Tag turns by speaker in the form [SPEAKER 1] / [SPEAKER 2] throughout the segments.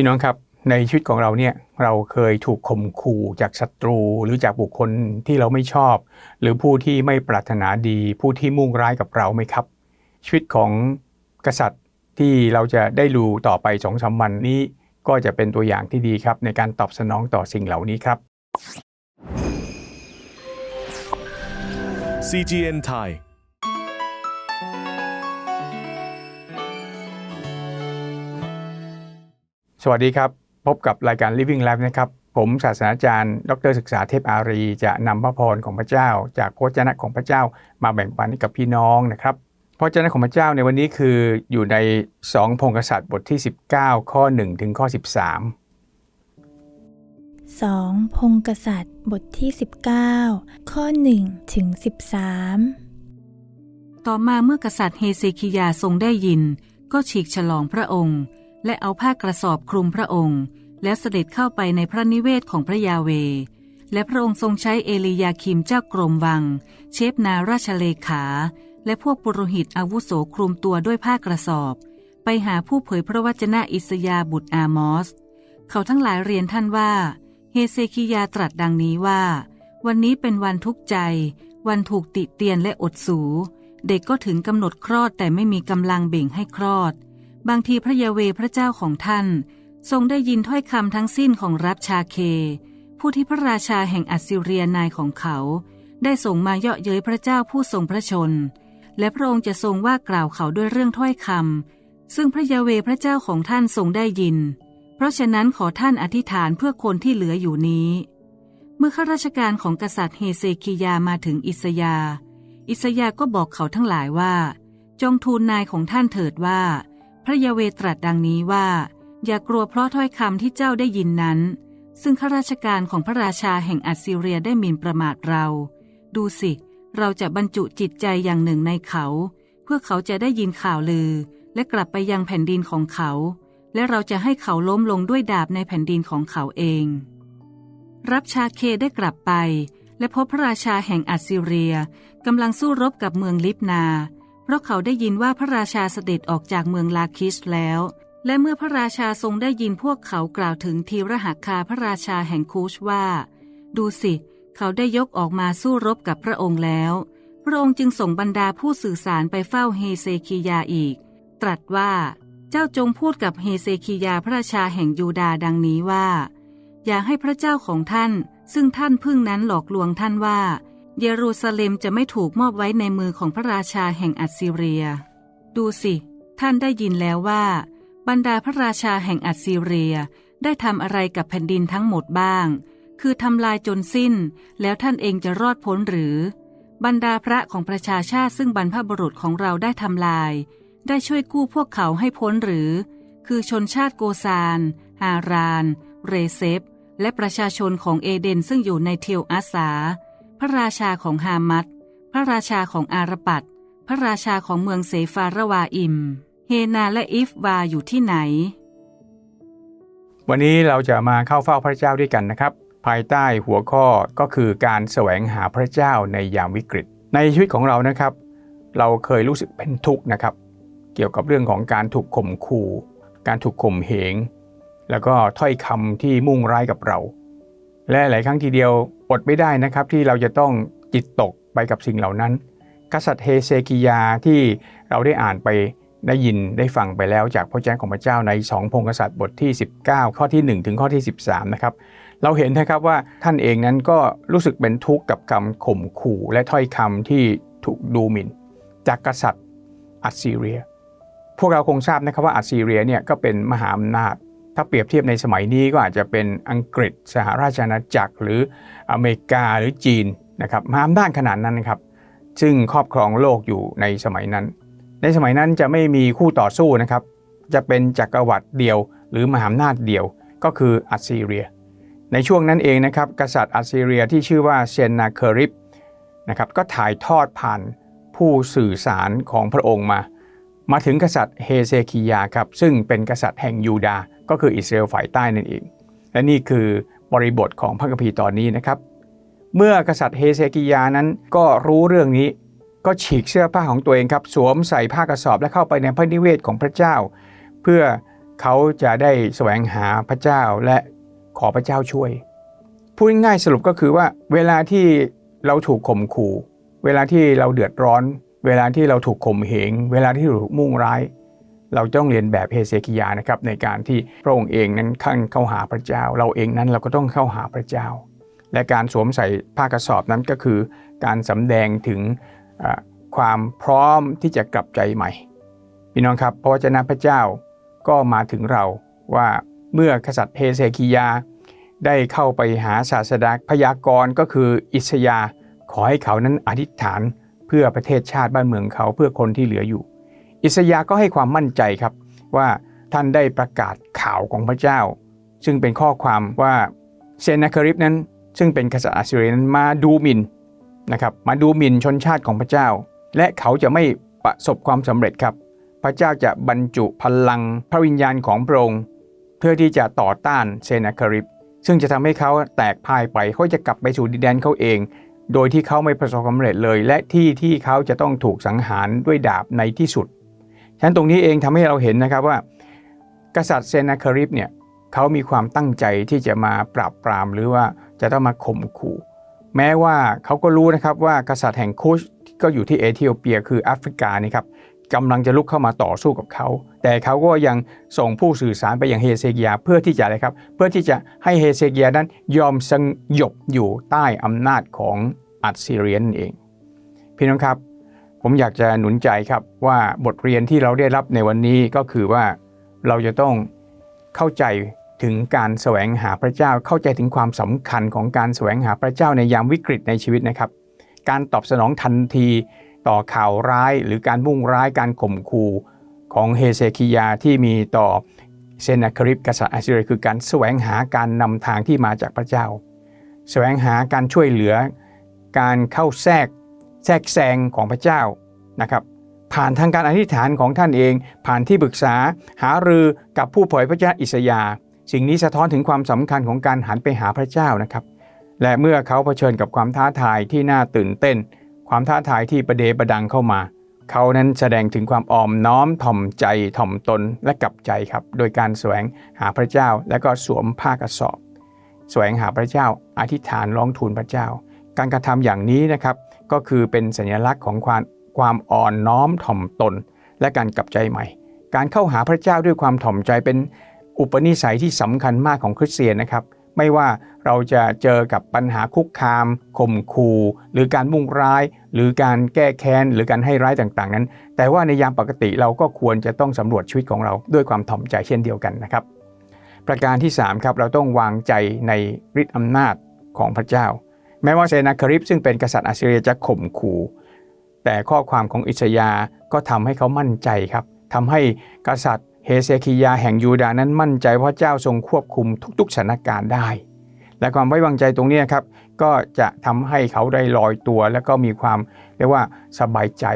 [SPEAKER 1] พี่น้องครับในชีวิตของเราเนี่ยเราเคยถูกข่มขู่จากศัตรูหรือจากบุคคลที่เราไม่ชอบ หรือผู้ที่ไม่ปรารถนาดี ผู้ที่มุ่งร้ายกับเราไหมครับ ชีวิตของกษัตริย์ที่เราจะได้ดูต่อไปสองสามวันนี้ ก็จะเป็นตัวอย่างที่ดีครับ ในการตอบสนองต่อสิ่งเหล่านี้ครับ
[SPEAKER 2] CGN Thai
[SPEAKER 1] วัสดีครับ พบกับรายการ Living Life นะครับ ผมศาสนาจารย์ ดรศึกษาเทพอารี จะนำพระพรของพระเจ้า จากพระวจนะของพระเจ้ามาแบ่งปันให้กับพี่น้องนะครับพระวจนะของพระเจ้าในวันนี้คืออยู่ใน2พงกษัตริย์บทที่ 19 ข้อ 1 ถึงข้อ 13
[SPEAKER 3] 2. พงกษัตริย์บทที่ 19 ข้อ 1 ถึง 13
[SPEAKER 4] ต่อมาเมื่อกษัตริย์เฮเซคิยาทรงได้ยิน ก็ฉีกฉลองพระองค์ และเอาผ้ากระสอบคลุมพระองค์ แล้วเสด็จเข้าไปในพระนิเวศของพระยาเว และพระองค์ทรงใช้เอลียาคิมเจ้ากรมวัง เชฟนาราชเลขา และพวกปุโรหิตอาวุโสคลุมตัวด้วยผ้ากระสอบ ไปหาผู้เผยพระวจนะอิสยาบุตรอามอส เขาทั้งหลายเรียนท่านว่าเฮเซคิยาตรัสดังนี้ว่า วันนี้เป็นวันทุกข์ใจ วันถูกติเตียนและอดสู เด็กก็ถึงกำหนดคลอดแต่ไม่มีกำลังเบ่งให้คลอด บางทีพระยาเวพระเจ้าของท่าน ทรงได้ยินถ้อยคำทั้งสิ้นของรับชาเค ผู้ที่พระราชาแห่งอัสซีเรียนายของเขา ได้ส่งมาเยาะเย้ยพระเจ้าผู้ทรงพระชน และพระองค์จะทรงว่ากล่าวเขาด้วยเรื่องถ้อยคำซึ่งพระยาเวพระเจ้าของท่านทรงได้ยิน เพราะฉะนั้นขอท่านอธิษฐานเพื่อคนที่เหลืออยู่นี้ เมื่อข้าราชการของกษัตริย์เฮเซคิยามาถึงอิสยา อิสยาก็บอกเขาทั้งหลายว่า จงทูลนายของท่านเถิดว่า ระยาเวตรัสดังนี้ว่า อย่ากลัวเพราะถ้อยคำที่เจ้าได้ยินนั้น ซึ่งข้าราชการของพระราชาแห่งอัสซีเรียได้หมิ่นประมาทเรา ดูสิ เราจะบรรจุจิตใจอย่างหนึ่งในเขา เพื่อเขาจะได้ยินข่าวลือ และกลับไปยังแผ่นดินของเขา และเราจะให้เขาล้มลงด้วยดาบในแผ่นดินของเขาเอง รับชาเคได้กลับไป และพบพระราชาแห่งอัสซีเรียกำลังสู้รบกับเมืองลิบนา เพราะเขาได้ยินว่าพระราชาเสด็จออกจากเมืองลาคิสแล้ว และเมื่อพระราชาทรงได้ยินพวกเขากล่าวถึงทีรหักคาพระราชาแห่งคูชว่า ดูสิ เขาได้ยกออกมาสู้รบกับพระองค์แล้ว พระองค์จึงส่งบรรดาผู้สื่อสารไปเฝ้าเฮเซคิยาอีก ตรัสว่า เจ้าจงพูดกับเฮเซคิยาพระราชาแห่งยูดาดังนี้ว่า อย่าให้พระเจ้าของท่าน ซึ่งท่านพึ่งนั้นหลอกลวงท่านว่า เยรูซาเล็มจะไม่ถูกมอบไว้ในมือของพระราชาแห่งอัสซีเรีย ดูสิ ท่านได้ยินแล้วว่า บรรดาพระราชาแห่งอัสซีเรียได้ทำอะไรกับแผ่นดินทั้งหมดบ้าง คือทำลายจนสิ้น แล้วท่านเองจะรอดพ้นหรือ บรรดาพระของประชาชาติซึ่งบรรพบุรุษของเราได้ทำลาย ได้ช่วยกู้พวกเขาให้พ้นหรือ คือชนชาติโกซานฮาราน เรเซฟและประชาชนของเอเดนซึ่งอยู่ในเทียวอาสา พระราชาของฮามัดพระราชาของอารปัดพระราชาของเมืองเซฟาระวาอิม เฮนาและอิฟวาอยู่ที่ไหน
[SPEAKER 1] วันนี้เราจะมาเข้าเฝ้าพระเจ้าด้วยกันนะครับ ภายใต้หัวข้อก็คือการแสวงหาพระเจ้าในยามวิกฤต ในชีวิตของเรานะครับ เราเคยรู้สึกเป็นทุกข์นะครับ เกี่ยวกับเรื่องของการถูกข่มขู่ การถูกข่มเหง แล้วก็ถ้อยคำที่มุ่งร้ายกับเรา และหลายครั้งทีเดียว อดไม่ได้นะครับที่เราจะต้องจิตตกไปกับสิ่งเหล่านั้น กษัตริย์เฮเซกิยาที่เราได้อ่านไปได้ยินได้ฟังไปแล้วจากพระเจ้าของพระเจ้าใน 2 พงกษัตริย์บทที่ 19 ข้อที่ 1 ถึงข้อที่ 13 นะครับ เราเห็นนะครับว่าท่านเองนั้นก็รู้สึกเป็นทุกข์กับคำข่มขู่และถ้อยคำที่ถูกดูหมิ่น จากกษัตริย์อัสซีเรีย พวกเราคงทราบนะครับว่าอัสซีเรียเนี่ยก็เป็นมหาอำนาจ ถ้าเปรียบเทียบในสมัยนี้ก็อาจจะเป็นอังกฤษสหราชอาณาจักร หรืออเมริกาหรือจีนนะครับมหาอำนาจขนาดนั้นครับซึ่งครอบครองโลกอยู่ในสมัยนั้น ในสมัยนั้นจะไม่มีคู่ต่อสู้นะครับ จะเป็นจักรวรรดิเดียว หรือมหาอำนาจเดียวก็คืออัสซีเรีย ในช่วงนั้นเองนะครับกษัตริย์อัสซีเรียที่ชื่อว่าเซนนาเคอริปนะครับก็ถ่ายทอดผ่านผู้สื่อสารของพระองค์มา มาถึงกษัตริย์เฮเซคิยาครับซึ่งเป็นกษัตริย์แห่งยูดาห์ก็คืออิสราเอลฝ่ายใต้นั่นเอง และนี่คือบริบทของพระคัมภีร์ตอนนี้นะครับ เมื่อกษัตริย์เฮเซกิยานั้นก็รู้เรื่องนี้ก็ฉีกเสื้อผ้าของตัวเองครับ สวมใส่ผ้ากระสอบและเข้าไปในพระนิเวศของพระเจ้า เพื่อเขาจะได้แสวงหาพระเจ้าและขอพระเจ้าช่วย พูดง่ายสรุปก็คือว่าเวลาที่เราถูกข่มขู่ เวลาที่เราเดือดร้อน เวลาที่เราถูกข่มเหง เวลาที่ถูกมุ่งร้าย เราต้องเรียนแบบเฮเซคิยานะครับในการที่พระองค์เองนั้นขั้นเข้าหาพระเจ้า เราเองนั้นเราก็ต้องเข้าหาพระเจ้า และการสวมใส่ผ้ากระสอบนั้นก็คือ การสำแดงถึงความพร้อมที่จะกลับใจใหม่พี่น้องครับพระวจนะพระเจ้าก็มาถึงเราว่าเมื่อกษัตริย์เฮเซคิยา ได้เข้าไปหาศาสดาพยากรณ์ก็คืออิสยาขอให้เขานั้นอธิษฐาน เพื่อประเทศชาติบ้านเมืองเขาเพื่อคนที่เหลืออยู่ อิสยาก็ให้ความมั่นใจครับว่าท่านได้ประกาศข่าวของพระเจ้า ซึ่งเป็นข้อความว่าเซนาคริปนั้น ซึ่งเป็นกษัตริย์อัสเรียนั้นมาดูหมินนะครับมาดูหมินชนชาติของพระเจ้า และเขาจะไม่ประสบความสำเร็จครับ พระเจ้าจะบรรจุพลังพระวิญญาณของพระองค์เพื่อที่จะต่อต้านเซนาคริปซึ่งจะทำให้เขาแตกพ่ายไปเขาจะกลับไปสู่ดินแดนเขาเอง โดยที่เขาไม่ประสบความสำเร็จเลย และที่ที่เขาจะต้องถูกสังหารด้วยดาบในที่สุดฉะนั้นตรงนี้เองทำให้เราเห็นนะครับว่า กษัตริย์เซนาคาริปเนี่ยเขามีความตั้งใจที่จะมาปราบปรามหรือว่าจะต้องมาข่มขู่ แม้ว่าเขาก็รู้นะครับว่ากษัตริย์แห่งคุชที่ก็อยู่ที่เอธิโอเปียคือแอฟริกานี่ครับ กำลังจะลุกเข้ามาต่อสู้กับเขา แต่เขาก็ยังส่งผู้สื่อสารไปยังเฮเซกิยาเพื่อที่จะอะไรครับ เพื่อที่จะให้เฮเซกิยานั้นยอมสงบอยู่ใต้อำนาจของอัสซีเรียนนเอง พี่น้องครับ ผมอยากจะหนุนใจครับว่าบทเรียนที่เราได้รับในวันนี้ก็คือว่าเราจะต้องเข้าใจถึงการแสวงหาพระเจ้า เข้าใจถึงความสำคัญของการแสวงหาพระเจ้าในยามวิกฤตในชีวิตนะครับ การตอบสนองทันที ต่อข่าวร้ายหรือการมุ่งร้ายการข่มขู่ของเฮเซคิยาที่มีต่อเซนาคริปกษัตริย์อัสซีเรียคือการแสวงหาการนำทางที่มาจากพระเจ้า แสวงหาการช่วยเหลือ การเข้าแทรกแทรกแซงของพระเจ้านะครับผ่านทางการอธิษฐานของท่านเอง ผ่านที่ปรึกษาหารือกับผู้เผยพระเจ้าอิสยา สิ่งนี้สะท้อนถึงความสำคัญของการหันไปหาพระเจ้านะครับ และเมื่อเขาเผชิญกับความท้าทายที่น่าตื่นเต้น ความท้าทายที่ประเดประดังเข้ามา เขานั้นแสดงถึงความอ่อมน้อมถ่อมใจถ่อมตนและกลับใจครับ โดยการแสวงหาพระเจ้าและก็สวมผ้ากระสอบ แสวงหาพระเจ้าอธิษฐานร้องทูลพระเจ้า การกระทำอย่างนี้นะครับ ก็คือเป็นสัญลักษณ์ของความความอ่อนน้อมถ่อมตน และการกลับใจใหม่ การเข้าหาพระเจ้าด้วยความถ่อมใจเป็นอุปนิสัยที่สำคัญมากของคริสเตียนนะครับ ไม่ว่าเราจะเจอกับปัญหาคุกคามข่มขู่หรือการมุ่งร้าย หรือการแก้แค้น หรือการให้ร้ายต่างๆ นั้น แต่ว่าในยามปกติเราก็ควรจะต้องสำรวจชีวิตของเราด้วยความถ่อมใจเช่นเดียวกันนะครับ ประการที่3ครับเราต้องวางใจในฤทธิอำนาจของพระเจ้า แม้ว่าเซนาคริปซึ่งเป็นกษัตริย์อัสซีเรียจะข่มขู่แต่ข้อความของอิสยาห์ก็ทำให้เขามั่นใจครับทำให้กษัตริย์ เฮเซคิยาแห่งยูดาห์นั้นมั่นใจว่าเจ้าทรงควบคุมทุกๆสถานการณ์ได้ และความไว้วางใจตรงนี้ครับ ก็จะทำให้เขาได้ลอยตัว แล้วก็มีความเรียกว่าสบายใจ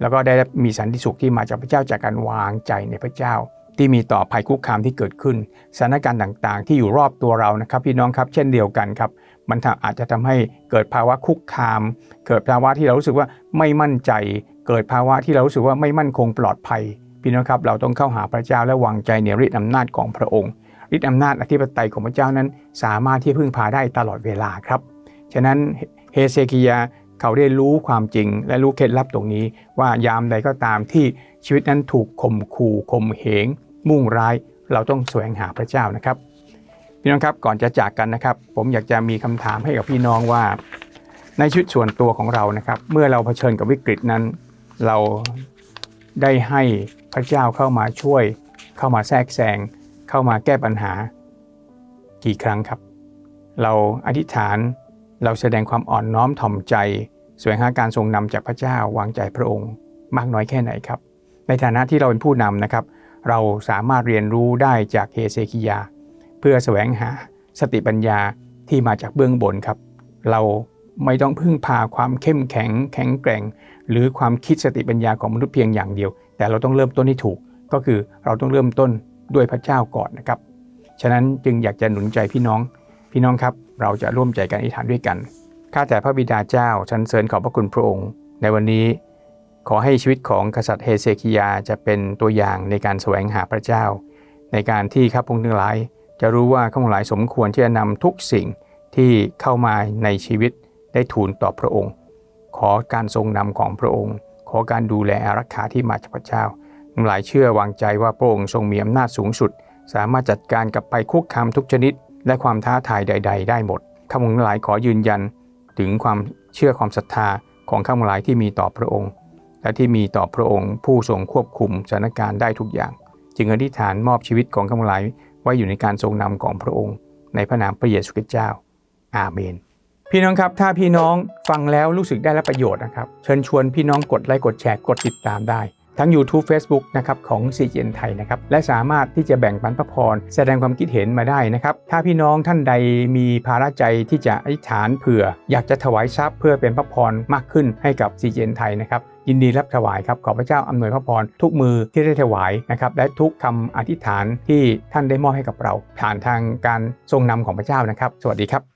[SPEAKER 1] แล้วก็ได้มีสันติสุขที่มาจากพระเจ้าจากการวางใจในพระเจ้า ที่มีต่อภัยคุกคามที่เกิดขึ้นสถานการณ์ต่างๆ ที่อยู่รอบตัวเรานะครับพี่น้องครับเช่นเดียวกันครับมันอาจจะทำให้เกิดภาวะคุกคาม เกิดภาวะที่เรารู้สึกว่าไม่มั่นใจ เกิดภาวะที่เรารู้สึกว่าไม่มั่นคงปลอดภัย พี่น้องครับเราต้องเข้าหาพระเจ้าและวางใจในฤทธิอำนาจของพระองค์ฤทธิอำนาจอธิปไตยของพระเจ้านั้น สามารถที่พึ่งพาได้ตลอดเวลาครับ ฉะนั้นเฮเซคิยาเขาได้รู้ความจริง และรู้เคล็ดลับตรงนี้ ว่ายามใดก็ตามที่ชีวิตนั้นถูกข่มขู่ข่มเหง มุ่งร้าย เราต้องแสวงหาพระเจ้านะครับ พี่น้องครับก่อนจะจากกันนะครับ ผมอยากจะมีคำถามให้กับพี่น้องว่า ในชีวิตส่วนตัวของเรานะครับ เมื่อเราเผชิญกับวิกฤตนั้น เรา ได้ให้พระเจ้าเข้ามาช่วย เข้ามาแทรกแซง เข้ามาแก้ปัญหา กี่ครั้งครับ เราอธิษฐานเราแสดงความอ่อนน้อมถ่อมใจแสวงหาการทรงนำจากพระเจ้าวางใจพระองค์ มากน้อยแค่ไหนครับ ในฐานะที่เราเป็นผู้นำนะครับ เราสามารถเรียนรู้ได้จากเฮเซคิยา เพื่อแสวงหาสติปัญญาที่มาจากเบื้องบนครับ เรา ไม่ต้องพึ่งพาความเข้มแข็งแข็งแกร่ง หรือความคิดสติปัญญาของมนุษย์เพียงอย่างเดียว แต่เราต้องเริ่มต้นที่ถูก ก็คือเราต้องเริ่มต้นด้วยพระเจ้าก่อนนะครับ ฉะนั้นจึงอยากจะหนุนใจพี่น้อง พี่น้องครับ เราจะร่วมใจกันอธิษฐานด้วยกันข้าแต่พระบิดาเจ้าฉันเสริญขอบพระคุณพระองค์ ในวันนี้ ขอให้ชีวิตของกษัตริย์เฮเซคิยาจะเป็นตัวอย่างในการแสวงหาพระเจ้า ในการที่ข้าพงทั้งหลาย จะรู้ว่าข้าพงหลายสมควรที่จะนำทุกสิ่งที่เข้ามาในชีวิต ได้ทูลต่อพระองค์ ขอการทรงนำของพระองค์ ขอการดูแลอารักขาที่มาจากพระเจ้าทั้งหลายเชื่อวางใจว่าพระองค์ทรงมีอำนาจสูงสุด สามารถจัดการกับภัยคุกคามทุกชนิด และความท้าทายใด ๆ ได้หมดข้าพงทั้งหลายขอยืนยัน ถึงความเชื่อความศรัทธาของข้าพงหลายที่มีต่อพระองค์ และที่มีต่อพระองค์ ผู้ทรงควบคุมสถานการณ์ได้ทุกอย่าง จึงอธิษฐานมอบชีวิตของข้าพงหลายไว้อยู่ในการทรงนำของพระองค์ ในพระนามพระเยซูคริสต์เจ้า อาเมน พี่น้องครับ ถ้าพี่น้องฟังแล้วรู้สึกได้รับประโยชน์นะครับ เชิญชวนพี่น้องกดไลค์กดแชร์กดติดตามได้ ทั้ง YouTube Facebook นะครับของ CGN ไทยนะครับ และสามารถที่จะแบ่งปันพระพร แสดงความคิดเห็นมาได้นะครับ ถ้าพี่น้องท่านใดมีภาระใจที่จะอธิษฐานเผื่อ อยากจะถวายทรัพย์เพื่อเป็นพระพรมากขึ้นให้กับ CGN ไทยนะครับยินดีรับถวายครับขอพระเจ้าอำนวยพระพรทุกมือที่ได้ถวายนะครับและทุกคำอธิษฐานที่ท่านได้มอบให้กับเรา ผ่านทางการทรงนำของพระเจ้านะครับ สวัสดีครับ